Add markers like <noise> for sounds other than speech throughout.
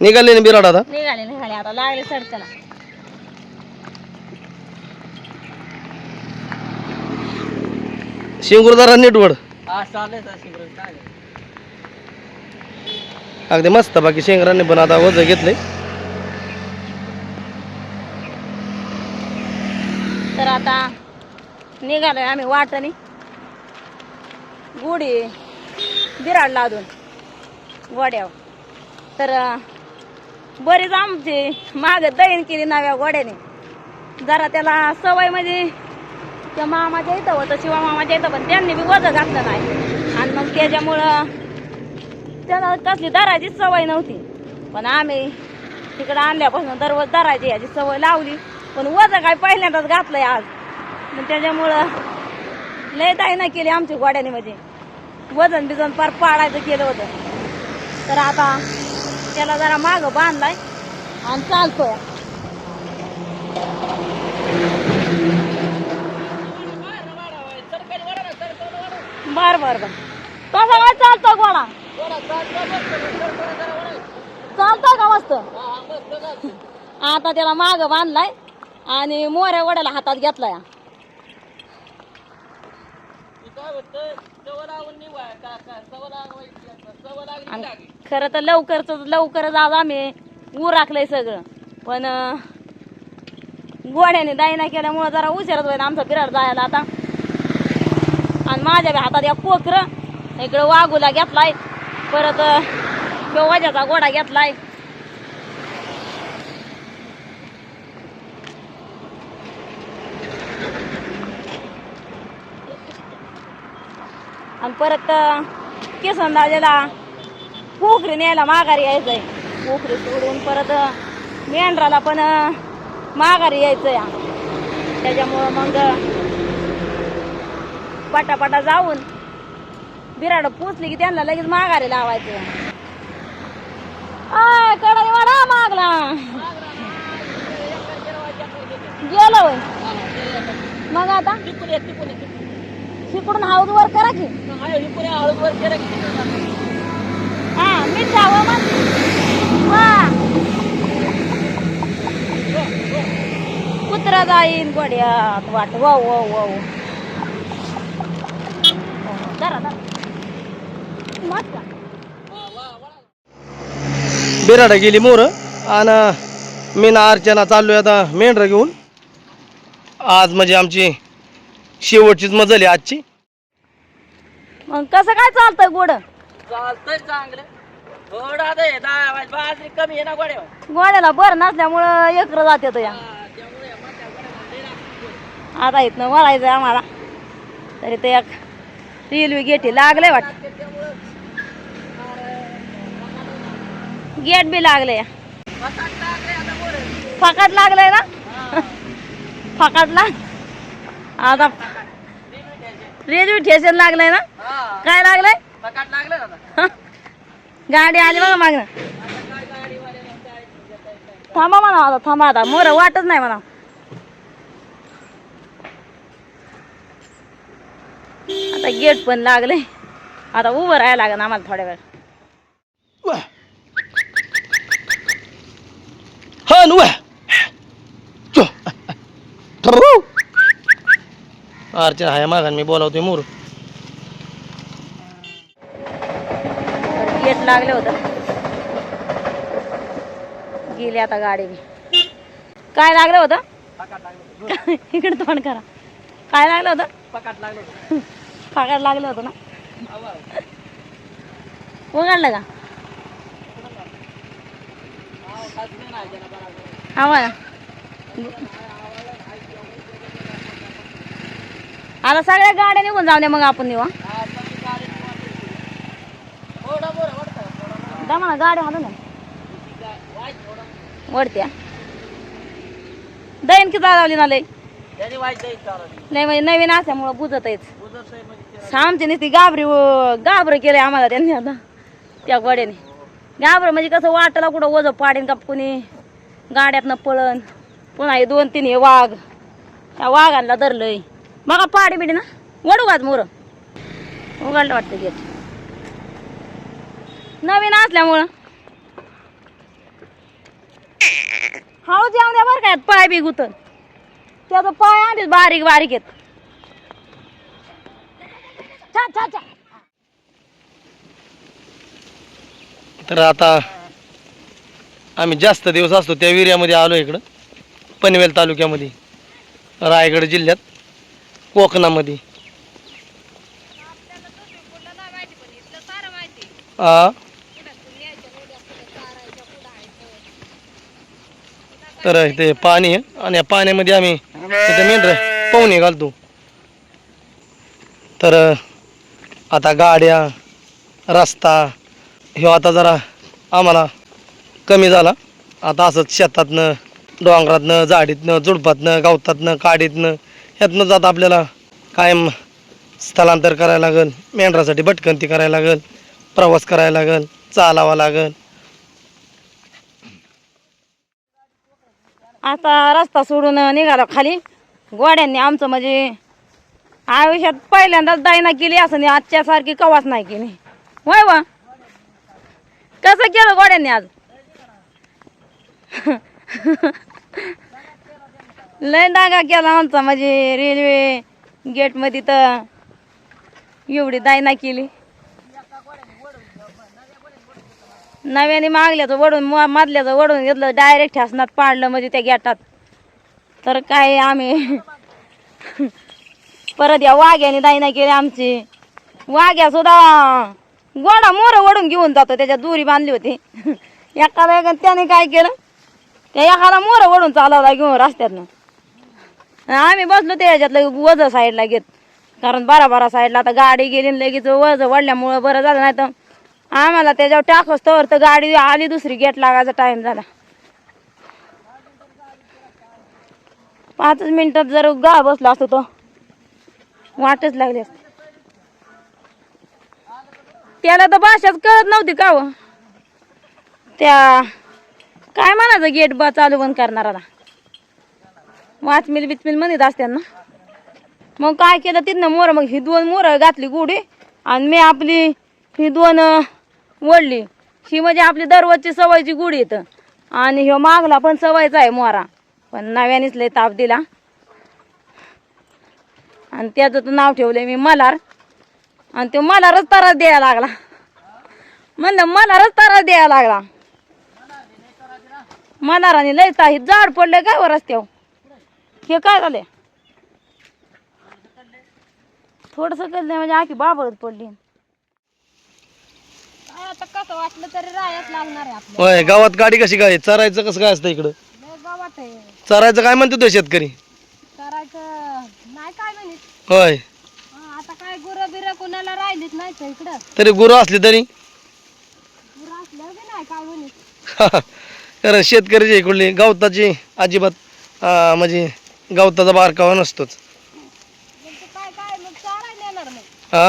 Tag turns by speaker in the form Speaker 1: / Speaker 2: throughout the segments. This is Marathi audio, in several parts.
Speaker 1: निघाले ना बिराड आता?
Speaker 2: निघाले निघाले आता लागले सडकाला.
Speaker 1: शिंगुरदारा नीटवड अगदी मस्त बाकी शेंगरांनी पण आता वज घेतलंय.
Speaker 2: तर आता निघालोय आम्ही वाटणी. गुढी बिराड लादून गोड्यावर तर बरीच आमची माग दहीन केली नव्या गोड्याने. जरा त्याला सवय म्हणजे त्या मामाच्या इथं होतं शिवा मामाच्या इथं पण त्यांनी बी वजन घातलं नाही. आणि मग त्याच्यामुळं त्याला कसली दराची सवय नव्हती. पण आम्ही तिकडं आणल्यापासून दररोज दराची याची सवय लावली. पण वजन काय पहिल्यांदाच घातलंय आज. मग त्याच्यामुळं लय दाही नाही केली आमची गोड्याने म्हणजे. वजन बिजन पार पाडायचं केलं होतं. तर आता त्याला जरा माग बांधलाय आणि चालतोय. बर बर बर. कसा काय चालतो गोळा? चालतो का मस्त? आता त्याला माग बांधलाय आणि मोऱ्या वड्याला हातात घेतलाय. खरं तर लवकरच लवकरच आज आम्ही उराखलंय सगळं. पण गोड्याने दाईना केल्यामुळं जरा उशिराच होईल आमचा बिराड जायला आता. आणि माझ्या बी हातात एक कोकरं इकडं वाघूला घेतलाय. परत ह्यो वजाचा गोडा घेतलाय. आणि परत केसन दाजेला पोखरी न्यायला माघारी यायचंय. पोखरी सोडून परत मेंढराला पण माघारी यायचंय. त्याच्यामुळं मग पटापटा जाऊन बिराड पोचली की त्यांना लगेच माघारी लावायचं. आय कडाई वाडा मागला. गेलो मग आता? तिकडून हाऊस वर करा की. हा मीठ जावं मग. हा. कुत्रा जाईन गोड्यात वाट. जरा जरा मस्त.
Speaker 1: बिराड गेली मोर. आणि मी ना अर्चना चाललोय आता मेंढर घेऊन. आज म्हणजे आमची शेवटचीच मजल आहे आजची.
Speaker 2: मग कसं काय चालतंय गोड?
Speaker 3: चालतंय चांगलं. थोडा दे दहा बाजरी कमी आहे ना गोड्यावर
Speaker 2: गोड्याला बरं नसल्यामुळं एकरं जाते या. आता इथनं वळायचं आम्हाला. तरी ते एक रेल्वे गेटी लागले वाटत. गेट बी लागले फकाट लागलंय ना? फकाटला? आता रेल्वे स्टेशन लागलंय ना? काय लागलंय?
Speaker 3: पकाट लागलं ना
Speaker 2: गाडी आली बघा मागणं थांबा म्हणा आता थांबा आता. मोर वाटच नाही म्हणा. आता गेट पण लागले. आता उभं राहायला लागेल आम्हाला थोड्या वेळ.
Speaker 1: हा नु अर्चना हाय मागान मी बोलावतोय मोर.
Speaker 2: गेट लागलं होतं. गेली आता गाडी बी. काय लागलं होतं? इकडे तोंड करा. काय लागलं होतं?
Speaker 3: पकाट लागलं
Speaker 2: फाकाड लागलं होतं ना? उघडलं का? आवा आता सगळ्या गाड्या निघून जाऊ दे मग आपण निवा
Speaker 3: थोडा बरं वाटतं
Speaker 2: जा म्हणा गाडी हालू ना वडत्या दैन किती लावली ना लय नाही म्हणजे नवीन असल्यामुळं बुजत आहेच
Speaker 3: म्हणजे
Speaker 2: आमची नुसती गाबरी गाबर केले आम्हाला त्यांनी आता त्या गोड्याने. गाबर म्हणजे कसं वाटायला कुठं वज पाडेन का कुणी? गाड्यातनं पळण पुन्हा हे दोन तीन हे वाघ. त्या वाघांना धरलंय. बघा पाडी बिडी ना. वडू घात मोर. उघडलं वाटतं गेट नवीन असल्यामुळं. हळू जाऊन द्या बरं काय पाय बी गुतन. त्याचा पाय आणले बारीक बारीक आहेत
Speaker 1: तर आता आम्ही जास्त दिवस असतो त्या विर्यामध्ये आलो इकडं. पनवेल तालुक्यामध्ये. रायगड जिल्ह्यात. कोकणामध्ये. तर इथे पाणी आहे आणि या पाण्यामध्ये आम्ही इथे मेंढर पाहुणे घालतो. तर आता गाड्या रस्ता ह्यो आता जरा आम्हाला कमी झाला. आता असंच शेतातनं डोंगरातनं झाडीतनं झुडपातनं गवतातनं काडीतनं ह्यातनं जात आपल्याला कायम स्थलांतर करायला लागेल मेंढरासाठी भटकंती करायला लागेल प्रवास करायला लागेल चालावा लागेल.
Speaker 2: आता रस्ता सोडून निघालो खाली. गोड्यांनी आमचं म्हणजे आयुष्यात पहिल्यांदाच दायना केली असं नाही आजच्या सारखी कवाच नाही केली. वय वा? कसं केलं गोड्यांनी आज? <laughs> लय डागा केला आमचा म्हणजे रेल्वे गेटमध्ये तर एवढी दायना केली. नव्याने मागल्याचं वडून मधल्याचं वडून घेतलं डायरेक्ट हसनात पाडलं म्हणजे त्या गेटात तर काय आम्ही <laughs> परत या वाघ्याने दायना केली आमची. वाघ्या सुद्धा गोडा मोर ओढून घेऊन जातो त्याच्यात दोरी बांधली होती. <laughs> एखादा त्याने काय केलं? त्या एखादा मोर ओढून चालवला घेऊन रस्त्यातनं. आम्ही बसलो त्याच्यातलं वज साईडला घेत. कारण बारा बारा साईडला आता गाडी गेली लगेच वज वाढल्यामुळं बरं झालं नाही तर आम्हाला त्याच्यावर टाकस तर तर गाडी आली दुसरी गेट लागायचा टाइम झाला. पाचच मिनिटात जर गा बसला असतो तो वाटच लागली असते. त्याला तर भाषाच कळत नव्हती का हो? त्या काय म्हणायचं गेट बा चालू बंद करणाराला? वाचमिल बिचमिल म्हणत असते ना मग काय केलं तिथनं मोर मग ही दोन मोर घातली गुढी आणि मी आपली ही दोन ओढली. ही म्हणजे आपली दररोजची सवयची गुढी येतं आणि ह्यो मागला पण सवयचा आहे मोरा. पण नव्यानेच लय ताप दिला. आणि त्याचं तर नाव ठेवलंय मी मलार. आणि तो मलारच ताराच द्यायला लागला. म्हणलं मलारच ताराच द्यायला लागला. मलाराने लय ताही जाड पडलं काय वर रस्त्यावर? हे काय झालंय? थोडस केलं म्हणजे आखी बाबळत पडली. आता कसं वाटलं तरी रायाच लागणार आहे आपल्या
Speaker 1: होय गावात गाडी कशी काय? चरायचं कसं काय असतं इकडं?
Speaker 2: गावात आहे.
Speaker 1: चरायचं काय म्हणतो तो शेतकरी?
Speaker 2: करायचं नाही काय म्हणत.
Speaker 1: होय.
Speaker 2: आता काय गुरं बिरं कुणाला राहिलीच नाही तर इकडं?
Speaker 1: तरी गुरं असली तरी.
Speaker 2: गुरं असल्यावर बी नाही काय म्हणत. <laughs>
Speaker 1: कारण शेतकऱ्याची इकडली गवताची अजिबात अं, म्हणजे गवताचा बारकावा नसतोच.
Speaker 2: काय काय? मग चारायला येणार नाही
Speaker 1: हा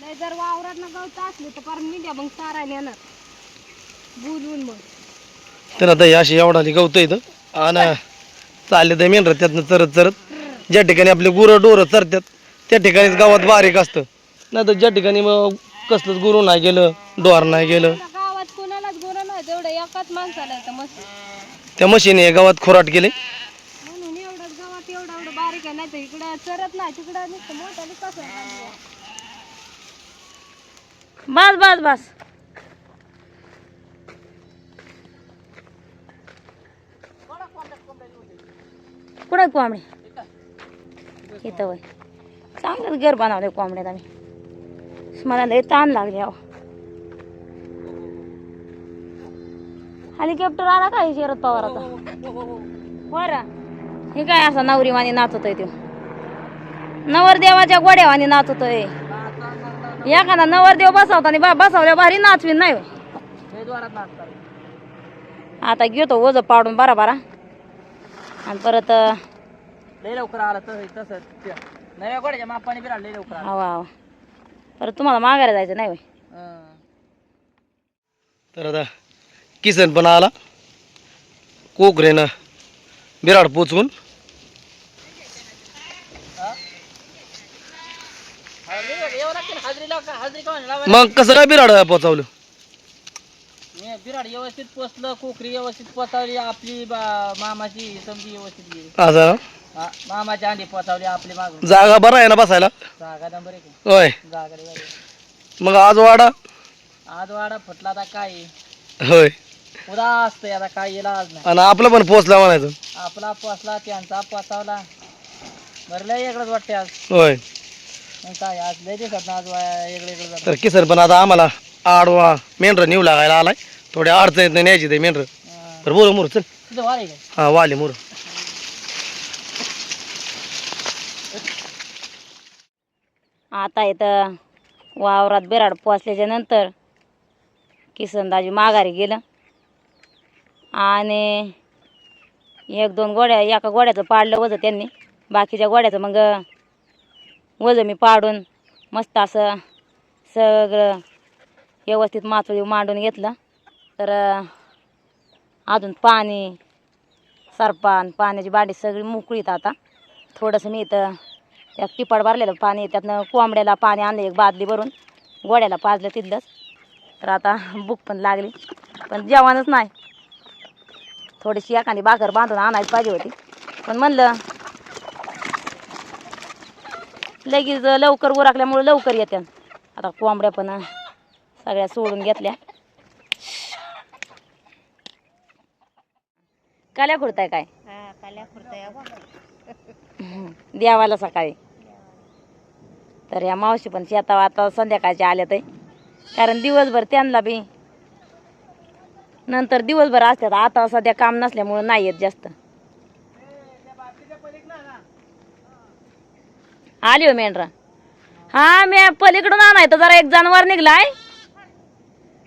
Speaker 2: नाही जर वावरात गवत असले तर परत मी द्या मग चारायला येणार बोलवून मग.
Speaker 1: तर आता ही अशी एवढाली गवतं इथं. आणि चालले तर मेंढर त्यातनं चरत चरत. ज्या ठिकाणी आपले गुरं डोरं चरतात त्या ठिकाणीच गावात बारीक असतं. नाही तर ज्या ठिकाणी मग कसलंच गुरु नाही गेलं डोर नाही गेलं.
Speaker 2: गावात कोणालाच गुरं नाही तेवढं एकाच माणसाला येतं मस्त.
Speaker 1: त्या मशीने गावात खोराट केले
Speaker 2: म्हणून एवढंच गावात एवढं एवढं बारीक आहे नाही तर इकडं चरत नाही तिकडं नुसतं मोठं कसं बस बस बस. कुठे कोंबडी? इथं वय चांगलंच घर बनवलंय कोंबड्यात आम्ही. मला लय ताण लागले अहो. हेलिकॉप्टर आला काय शरद पवाराचा बरं. हे काय असा नवरीवाणी नाचतोय तो नवरदेवाच्या गोड्यावानी नाचतोय. एखादा नवरदेव बसवता आणि बा बसवल्या भारी नाचवीन नाही आता घेतो ओझ पाडून बारा बारा. आणि परत
Speaker 3: लवकर आलं तसं नव्या गोड्याच्या मापाने लवकर
Speaker 2: हवा परत तुम्हाला माघारी जायचं नाही.
Speaker 1: तर आता किसन पण आला. कोकरेनं बिराड पोचवून
Speaker 3: हाजरी बघ, येऊ लागते ना, हाजरी लाव का हाजरी का लावा
Speaker 1: मग कसं काय बिराड पोचवलं
Speaker 3: नाही बिराड व्यवस्थित पोचलं कोकरी व्यवस्थित पोचावली आपली बा- मामाची समजी व्यवस्थित गेली.
Speaker 1: असं ना?
Speaker 3: हा, मामाची अंडी पोचावली आपली माग
Speaker 1: जागा बरा आहे ना बसायला?
Speaker 3: जागा नंबर एक आहे.
Speaker 1: होय.
Speaker 3: जागा रे.
Speaker 1: मग आज वाडा?
Speaker 3: आज वाडा फुटला आता काय? आहे?
Speaker 1: होय.
Speaker 3: उद्या असतंय आता काय येला आज नाही.
Speaker 1: आणि आपलं पण पोचला म्हणायचं.
Speaker 3: आपला पोचला त्यांचा पोचावला. लय वेगळंच वाटते आज.
Speaker 1: होय.
Speaker 3: काय आज लय दिवसात आज वा- वेगळं वेगळं जातं.
Speaker 1: तर किसन पण आता आम्हाला आडवा मेंढर नेऊ लागायला आलाय. थोड्या अडचणीत नाही न्यायची ते मेंढर. तर बोल मोर चल.
Speaker 3: तुझं वार आहे काय
Speaker 1: हा वाले मोर.
Speaker 2: आता इथं वावरात बिराड पोचल्याच्या नंतर किसनदाजी माघारी गेलं. आणि एक दोन गोड्या एका गोड्याचं पाडलं वजं त्यांनी. बाकीच्या गोड्याचं मग वजं मी पाडून मस्त असं सगळं व्यवस्थित माचोळी मांडून घेतलं. तर अजून पाणी सरपान पाण्याची बाडी सगळी मोकळीत आता. थोडंसं मी इथं एक टिपाड भरलेलं पाणी त्यातनं कोंबड्याला पाणी आणलं एक बादली भरून गोड्याला पाजलं तिथलंच. तर आता भूक पण लागली पण जेवणच नाही. थोडीशी एखादी भाकर बांधून आणायची पाहिजे होती. पण म्हणलं लगेच लवकर उरकल्यामुळे लवकर येत्या आता कोंबड्या पण सगळ्या सोडून घेतल्या. काल्या खुडताय काय. देवाला सकाळी. तर या मावशी पण शेतावर आता संध्याकाळच्या आल्यात कारण दिवसभर त्यांना बी नंतर दिवसभर असतात. आता सध्या काम नसल्यामुळं नाही येत जास्त. आली हो मेंढरा. हा मी पलीकडून आणाय तर जरा एक जनावर निघलाय.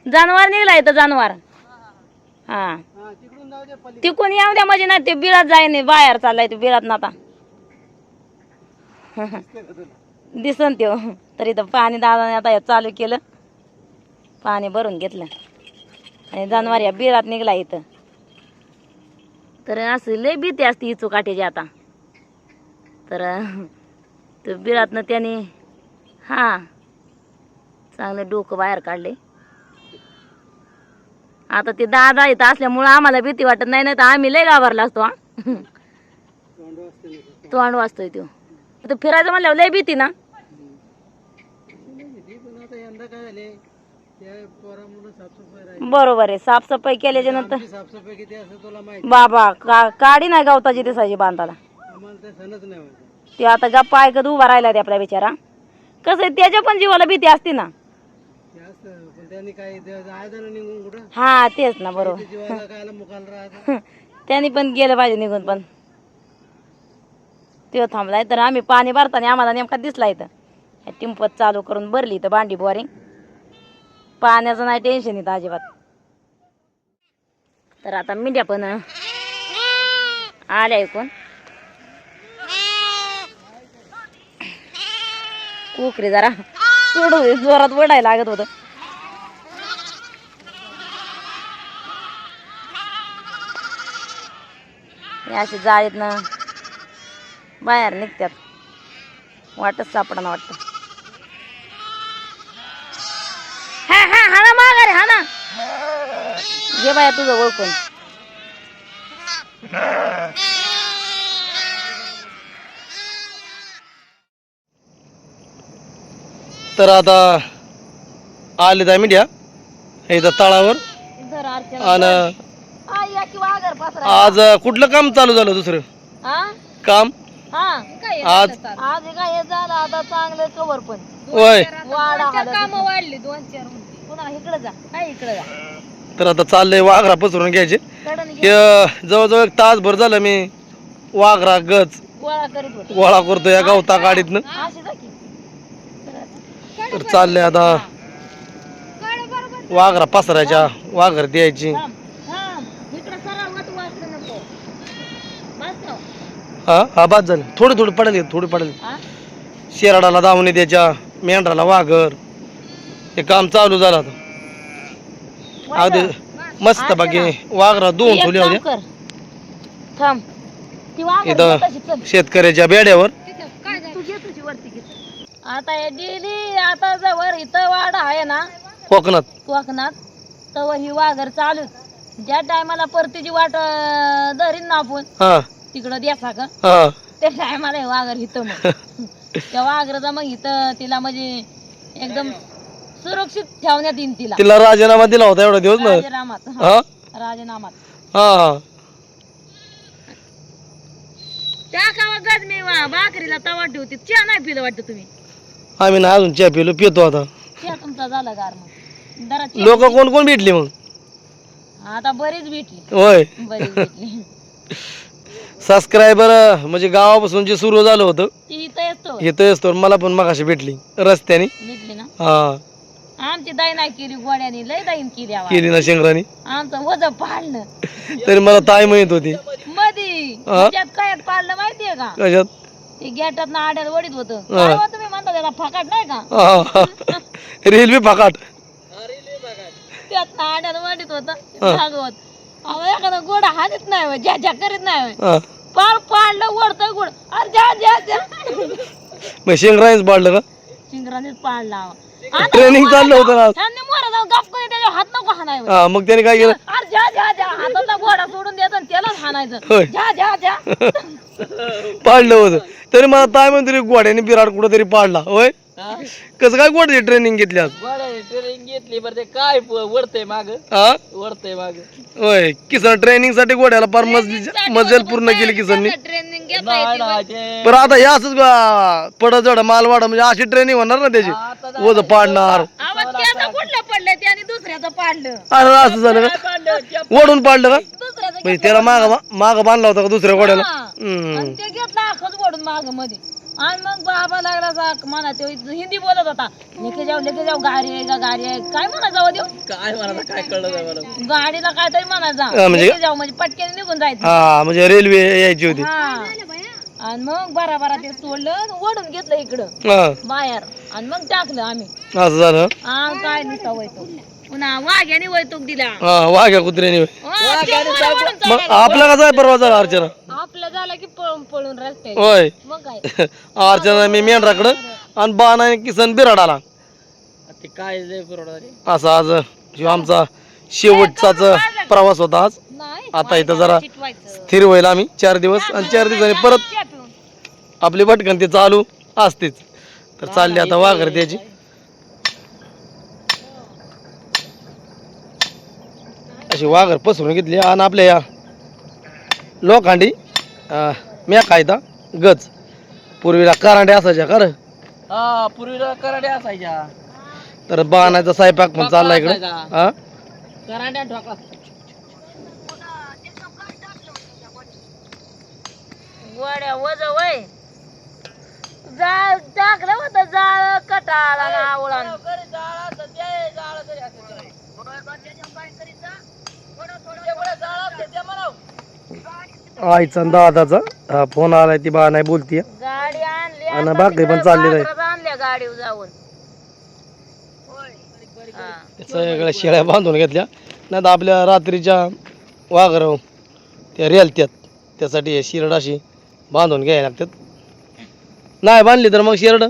Speaker 2: जनावर निघलाय तर जनावर. हा. तिकून येऊ द्या म्हणजे नाही ते बिरात जाय नाही बाहेर चाललाय ते बिरात ना आता दिसन त्यो. तरी तर पाणी दादाने आता हे चालू केलं. पाणी भरून घेतलं. आणि जनावर या बिरात निघला इथं. तर असं लय भीती असते इचू काठीची आता. तर तर बिरातनं त्याने हां चांगलं डोकं बाहेर काढले. आता ते दादा इथं असल्यामुळं आम्हाला भीती वाटत नाही ना तर आम्ही लय घाबरला असतो हा. तोंड वाचतोय तो तो फिरायचं म्हणल्यावर लय भीती ना. बरोबर आहे साफसफाई केल्याच्यानंतर.
Speaker 1: साफसफाई किती असं तुला माहिती?
Speaker 2: बाबा का काडी नाही गवताची दिसायची बांधाला.
Speaker 1: ते
Speaker 2: आता गप्पा ऐकत उभा राहिला ते आपला बिचारा. कसं आहे त्याच्या पण जीवाला भीती असते ना.
Speaker 1: ते असतं पण त्यांनी काही जायचं निघून कुठं?
Speaker 2: हा तेच ना बरोबर.
Speaker 1: जीवाला कायला <laughs>
Speaker 2: त्यांनी पण गेलं पाहिजे निघून पण. तो थांबलाय तर आम्ही पाणी भरताना आम्हाला नेमका दिसला इथं. हे टिंपत चालू करून भरली इथं बांडी बोरिंग पाण्याचं नाही टेन्शन इथं अजिबात. तर आता मिंड्या पण आल्या ऐकून कुकरी जरा. सोडू दे, जोरात वडायला लागत होतं. असे जायत जाळीतनं बाहेर निघतात. वाटच सापडणं वाटतं. हा हा हा ना माघारी हा ना. घे बाया तुझं ओळखून.
Speaker 1: तर आता आले तर मीडिया इथं तळावर. आणि आज कुठलं काम चालू झालं दुसरं? काम?
Speaker 2: हा.
Speaker 1: आज?
Speaker 2: आज काय झालं? आता चांगलं कवर पण.
Speaker 1: होय.
Speaker 2: वाडा काम वाढली दोन चार पुन्हा इकडे जा. काय इकडे जा.
Speaker 1: तर आता चाललंय वाघरा पसरून घ्यायचे. जवळजवळ एक तासभर झालं मी वाघरा गच
Speaker 2: गोळा करीत होते.
Speaker 1: गोळा करतो या गवता गाडीतनं तर चाललंय आता. वाघरा पसरायच्या वाघर द्यायची. हा हा बाद झालं. थोडी थोडी पडेल थोडी पडेल? शेराडाला दावणी द्यायच्या मेंढराला वाघर. हे काम चालू झालं आता. अगदी मस्त बाकी वाघरा दोन
Speaker 2: एक
Speaker 1: ठेवले
Speaker 2: काम
Speaker 1: होते
Speaker 2: कर. थांब. ती वाघर
Speaker 1: इथं. शेतकऱ्याच्या बेड्यावर
Speaker 2: आता हे डेली आता जवळ इथं वाडा आहे ना.
Speaker 1: कोकणात.
Speaker 2: कोकणात. तव ही वाघर चालूच ज्या टायमाला परतीची वाट अं, धरीन ना आपण
Speaker 1: हा.
Speaker 2: तिकडं द्यासा का?
Speaker 1: हा.
Speaker 2: त्या टायमाला हे वाघर हिथं मग. <laughs> त्या वाघराचा मग इथं तिला म्हणजे एकदम सुरक्षित ठेवण्यात येईन तिला.
Speaker 1: तिला राजीनामा दिला होता एवढा दिवस ना?
Speaker 2: राजीनामात
Speaker 1: हा.
Speaker 2: राजीनामात.
Speaker 1: हा
Speaker 2: त्या काळात गज मी वा- भाकरीला तवा ठेवते चहा नाही पिलं वाटतं तुम्ही.
Speaker 1: आम्ही ना अजून चहा पिलो पितो आता.
Speaker 2: चहा तुमचा झाला गार मग. जरा चहा-
Speaker 1: लोक कोण कोण भेटली मग?
Speaker 2: आता बरीच भेटली.
Speaker 1: होय.
Speaker 2: बरीच भेटली.
Speaker 1: सबस्क्रायबर म्हणजे गावापासून जे सुरू झालं होतं
Speaker 2: ती इथं येतो.
Speaker 1: इथं असतो मला पण मगाशी भेटली रस्त्याने.
Speaker 2: भेटली ना?
Speaker 1: हा.
Speaker 2: आमची दाई नाही केली गोड्याने लय दाईन केली आवा.
Speaker 1: केली ना शेंगरानी
Speaker 2: आमचं वज पाडलं
Speaker 1: तरी मला ताई म्हणत होती.
Speaker 2: मधी.
Speaker 1: हा?
Speaker 2: त्यात काय पाडलं माहितीये का?
Speaker 1: कशात?
Speaker 2: गेटात ना आड्याला वडीत होतं.
Speaker 1: हा.
Speaker 2: तुम्ही म्हणता त्याला फकाट नाही का?
Speaker 1: रेल्वे फाकाट.
Speaker 2: त्यात ना आड्याला वडीत होतं. भागवत. अहो एखादा गोडा हानीत नाही ज्या ज्या करीत नाही पार पाडलं वडतंय गोड. अरे ज्या ज्या ज्या
Speaker 1: मग शेंगरानीच पाडलं का?
Speaker 2: चिंगरानेच पाडला
Speaker 1: ट्रेनिंग चाललं होतं ना
Speaker 2: त्यांनी मोरा जाऊन गप करी त्याच्या हात नको हाणाय
Speaker 1: हा मग त्याने काय केलं?
Speaker 2: अरे ज्या ज्या ज्या हातातला गोडा सोडून आणि त्यालाच हाणायचं. ज्या ज्या ज्या
Speaker 1: पाडलं होतं. तरी मला ताई म्हणतो रे गोड्याने बिराड कुठं तरी पाडला. होय? कसं काय गोड्याची ट्रेनिंग घेतली आज?
Speaker 3: ट्रेनिंग घेतली बरं ते काय वरतय माग?
Speaker 1: हा?
Speaker 3: वरतय माग.
Speaker 1: होय किसन ट्रेनिंगसाठी गोड्याला फार मजली मजल पूर्ण केली किसननी.
Speaker 2: ट्रेनिंग
Speaker 1: बरं आता हे असंच पडत जड मालवाडा म्हणजे अशी ट्रेनिंग होणार ना त्याची? ओझ पाडणार.
Speaker 2: आवाज दुसऱ्याचं पाडलं.
Speaker 1: अरे असं झालं का? ओढून पाडलं का?
Speaker 2: दुसऱ्याचं
Speaker 1: म्हणजे त्याला माग माग बांधला होता का दुसऱ्या
Speaker 2: हा.
Speaker 1: हम्म.
Speaker 2: आणि ते घेतला आखच ओढून मागमध्ये. आणि मग बाबा लागला सा म्हणा तो हिंदी बोलत होता. लेके जाऊ लेके जाऊ गाडी आहे का गाडी आहे? काय म्हणा जाऊ देऊ?
Speaker 3: काय मला काय कळलं नाही मला.
Speaker 2: गाडीला काहीतरी म्हणायचा
Speaker 1: हा, म्हणजे-
Speaker 2: लेके जाऊ म्हणजे पटक्याने निघून जायचं.
Speaker 1: हा म्हणजे रेल्वे यायची होती.
Speaker 2: हा. आणि मग बारा बारा ते सोडलं आणि ओढून घेतलं इकडं.
Speaker 1: हा.
Speaker 2: बाहेर. आणि मग टाकलं आम्ही.
Speaker 1: असं झालं.
Speaker 2: हा काय पुन्हा वाघ्याने वैतोक दिला.
Speaker 1: हा वाघ्या कुत्र्याने.
Speaker 2: हा,
Speaker 1: मग. आपला कसा आहे परवा झाला अर्चना?
Speaker 2: आपलं झालं की पळून पळून रस्ते
Speaker 1: होय.
Speaker 2: मग काय? <laughs>
Speaker 1: अर्चना मी मेंढराकडं आणि बाण आणि किसन बिराड आला
Speaker 3: ते काय लय
Speaker 1: असा आज ह्यो आमचा शेवटचाच प्रवास होता आज.
Speaker 2: नाही
Speaker 1: आता इथं जरा स्थिर होईल आम्ही चार दिवस आणि चार दिवसांनी परत. आपली भटकन ती चालू असतेच. तर चालली आता वाघर त्याची. अशी वाघर पसरून घेतली आणि आपल्या या लोखंडी म्या कायदा गज. पूर्वीला करांडे असायच्या कर
Speaker 3: हा पूर्वीला कराडे असायच्या.
Speaker 1: तर बाणाचा स्वयंपाक पण चालला इकडे. हा?
Speaker 3: कराड्या ढोकळा
Speaker 2: वड्या वज वय. जाळ टाकलं होतं जाळ कटाळा
Speaker 1: आईचा आणि दादाचा. हा फोन आलाय ती बा नाही बोलतीये
Speaker 2: गाडी आणली
Speaker 1: आणि
Speaker 2: आता
Speaker 1: भाकरी पण चालली नाही.
Speaker 2: बाजारात आणल्या गाडीवर जाऊन. हा.
Speaker 1: सगळ्या शेळ्या बांधून घेतल्या. नाही तर आपल्या रात्रीच्या वाघर त्या रेलत्यात. त्यासाठी हे शिरड अशी बांधून घ्यायला लागतात. नाही बांधली तर मग शिरड?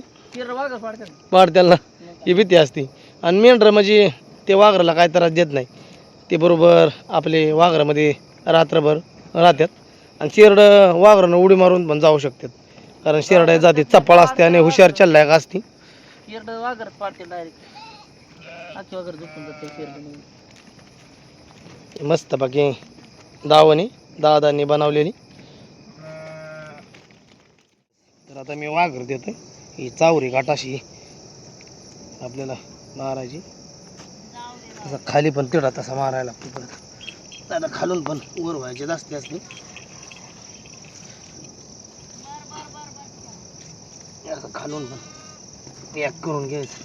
Speaker 1: पाडत्याला ना. ही भीती असते. आणि मेंढर म्हणजे ते वाघराला काय त्रास देत नाही. ते बरोबर आपले वाघरामध्ये रात्रभर राहतात. आणि शिरड वाघरानं उडी मारून पण जाऊ शकतात. कारण शिरड जाते चपळ असते आणि हुशार चल्लायक असते.
Speaker 3: किरण वाघर पाडते डायरेक्ट आखी वाघर झोपून जाते किरण
Speaker 1: मस्त बाकी दावणी दादांनी बनवलेली. तर आता मी वाघर देतोय ही चावरी काटाशी आपल्याला मारायची. तसा खाली पण तिडा तसा मारायला लागतो. परत आता खालून पण वर व्हायचे जास्ती असते असं खालून पॅक करून घ्यायचं.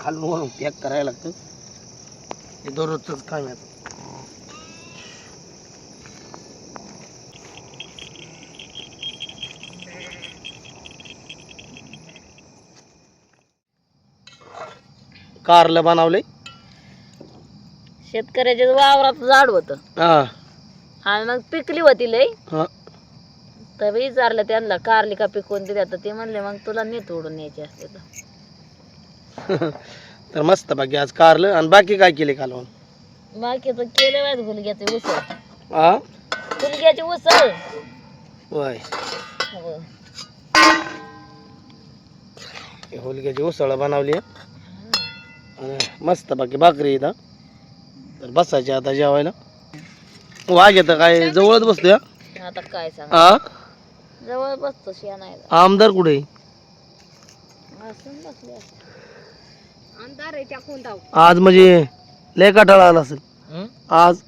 Speaker 1: खालून वरून पॅक करायला लागतं. हे दररोजच काम आहे कारलं बनवले
Speaker 2: शेतकऱ्याच्या वावरात झाड होत.
Speaker 1: हा.
Speaker 2: आणि मग पिकली होती लय तर विचारलं त्यांना कारली का पिकवून दिल्या तर ते म्हणले मग तुला नीट ओढून न्यायची असते तर. <laughs>
Speaker 1: तर मस्त बाकी आज कारलं आणि बाकी काय केले कालवण?
Speaker 2: बाकीचं केलं माहिती गुलग्याचे उसळ. गुलग्याची उसळ.
Speaker 1: वय
Speaker 2: हो.
Speaker 1: होलग्याची उसळ बनवली. आणि मस्त बाकी भाकरी इथं. तर बसायची आता जेवायला. वाघ येतं काय जवळच बसतोय?
Speaker 2: आता काय सांग?
Speaker 1: हा
Speaker 2: जवळ बसतो नाही
Speaker 1: आमदार कुठे? आहे?
Speaker 2: असून बसले अंधार आहे त्या कोणता
Speaker 1: आज म्हणजे लय काटाळा आला असेल. आज.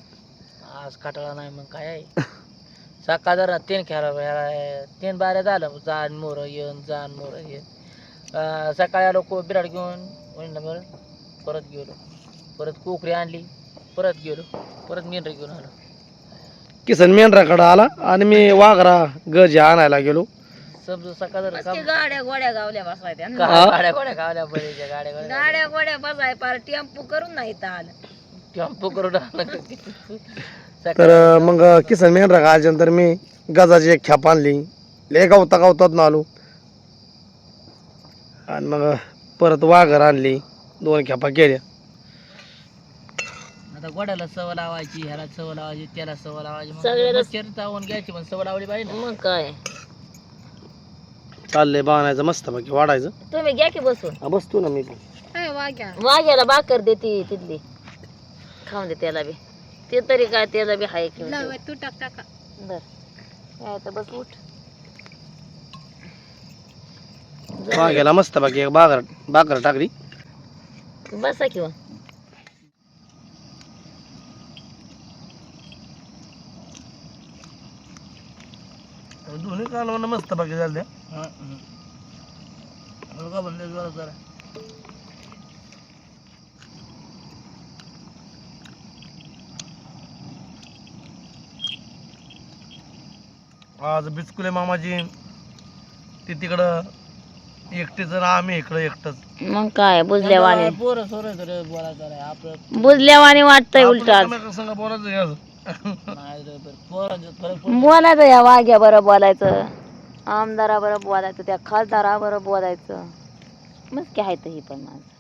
Speaker 3: आज काटाळा नाही मग काय आहे? सकाळ जरा तीन खेळा तीन बाऱ्या झालं जाण मोर येऊन जाण मोर येऊन अं, सकाळी आलो को बिराड घेऊन परत गेलो. परत कोकरी आणली परत गेलो परत मेंढर घेऊन आलो.
Speaker 1: किसन मेंढराकडे आला आणि मी वाघरा गज आणायला गेलो.
Speaker 3: समजू सकाळ जरा काम
Speaker 2: गाड्या गोड्या गावल्या बसायच्या
Speaker 3: का- गाड्या गोड्या खावल्या बरेच्या गाड्या गोड्या
Speaker 2: गाड्या गोड्या बसाय पार टेम्पो करून नाही इथं आलं.
Speaker 3: टेम्पो करून आणलं.
Speaker 1: तर
Speaker 3: सकाळी
Speaker 1: मग किसन मेंढरा आल्यानंतर मी गजाची एक खेप आणली. लय गावता गावतात ना आलो. आणि मग परत वाघर आणली. दोन खेपा केल्या.
Speaker 3: आता गोड्याला सव लावायची ह्याला सव लावायची त्याला सव लावायची. मग
Speaker 2: सगळ्याला-
Speaker 3: मच्छर चावून घ्यायची पण सव लावली पाहिजे ना.
Speaker 2: मग काय?
Speaker 1: चाललंय बाणायचं मस्त बाकी वाढायचं.
Speaker 2: तुम्ही घ्या की बसून.
Speaker 1: हा, बसतो ना मी पण.
Speaker 2: वाघ्याला भाकर देते तिथली. खाऊन दे त्याला बी. ते तरी काय त्याला बी हाय की तू टाक टाका. बर. काय तर बस उठ.
Speaker 1: वाघ्याला मस्त बाकी एक बागर बाकर टाकली.
Speaker 2: बसा किंवा
Speaker 1: दोन्ही कालवण मस्त बाकी झाले
Speaker 3: हा, हं. मुलगा जोरात जरा
Speaker 1: आज बिचकुले मामाजी ती तिकडं एकटीच आणि आम्ही इकडं एकटंच.
Speaker 2: मग काय बुजल्यावाने
Speaker 3: पोरं सोरं बोलायचं आपलं
Speaker 2: बुजल्यावाने वाटतंय उलट
Speaker 1: बोलायचं हे
Speaker 2: बोलायचं या वाघ्या बरं बोलायचं. आमदारा बरं बोलायचं त्या खासदारा बरं बोलायचं. मग काय आहे ही पण माझं